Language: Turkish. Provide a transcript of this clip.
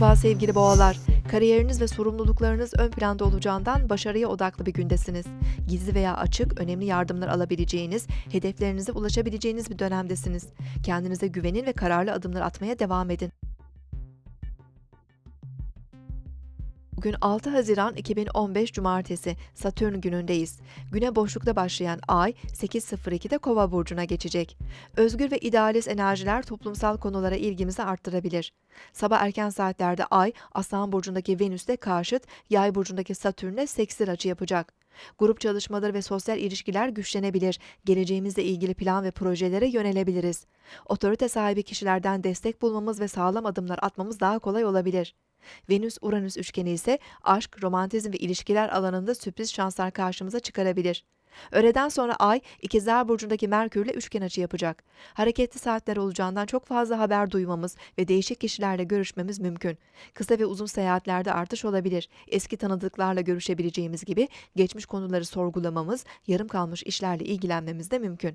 Merhaba sevgili boğalar. Kariyeriniz ve sorumluluklarınız ön planda olacağından başarıya odaklı bir gündesiniz. Gizli veya açık, önemli yardımlar alabileceğiniz, hedeflerinize ulaşabileceğiniz bir dönemdesiniz. Kendinize güvenin ve kararlı adımlar atmaya devam edin. Bugün 6 Haziran 2015 Cumartesi, Satürn günündeyiz. Güne boşlukta başlayan ay 8.02'de Kova burcuna geçecek. Özgür ve idealist enerjiler toplumsal konulara ilgimizi arttırabilir. Sabah erken saatlerde ay Aslan burcundaki Venüs'te karşıt, Yay burcundaki Satürn'le sekstil açı yapacak. Grup çalışmaları ve sosyal ilişkiler güçlenebilir. Geleceğimizle ilgili plan ve projelere yönelebiliriz. Otorite sahibi kişilerden destek bulmamız ve sağlam adımlar atmamız daha kolay olabilir. Venüs-Uranüs üçgeni ise aşk, romantizm ve ilişkiler alanında sürpriz şanslar karşımıza çıkarabilir. Öğleden sonra Ay, İkizler Burcu'ndaki Merkür'le üçgen açı yapacak. Hareketli saatler olacağından çok fazla haber duymamız ve değişik kişilerle görüşmemiz mümkün. Kısa ve uzun seyahatlerde artış olabilir. Eski tanıdıklarla görüşebileceğimiz gibi geçmiş konuları sorgulamamız, yarım kalmış işlerle ilgilenmemiz de mümkün.